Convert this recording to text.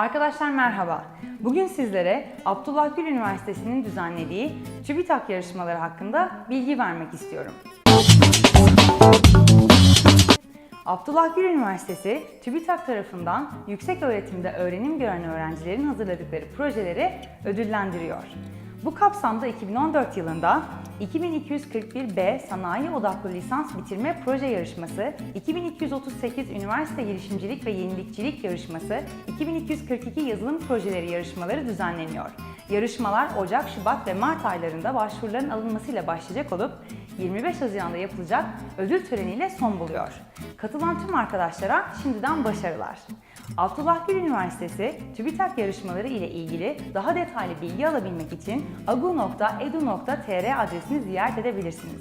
Arkadaşlar merhaba. Bugün sizlere Abdullah Gül Üniversitesi'nin düzenlediği TÜBİTAK yarışmaları hakkında bilgi vermek istiyorum. Abdullah Gül Üniversitesi, TÜBİTAK tarafından yüksek öğretimde öğrenim gören öğrencilerin hazırladıkları projeleri ödüllendiriyor. Bu kapsamda 2014 yılında 2241B Sanayi Odaklı Lisans Bitirme Proje Yarışması, 2238 Üniversite Girişimcilik ve Yenilikçilik Yarışması, 2242 Yazılım Projeleri yarışmaları düzenleniyor. Yarışmalar Ocak, Şubat ve Mart aylarında başvuruların alınmasıyla başlayacak olup 25 Haziran'da yapılacak ödül töreniyle son buluyor. Katılan tüm arkadaşlara şimdiden başarılar. Abdullah Gül Üniversitesi TÜBİTAK yarışmaları ile ilgili daha detaylı bilgi alabilmek için agu.edu.tr adresini ziyaret edebilirsiniz.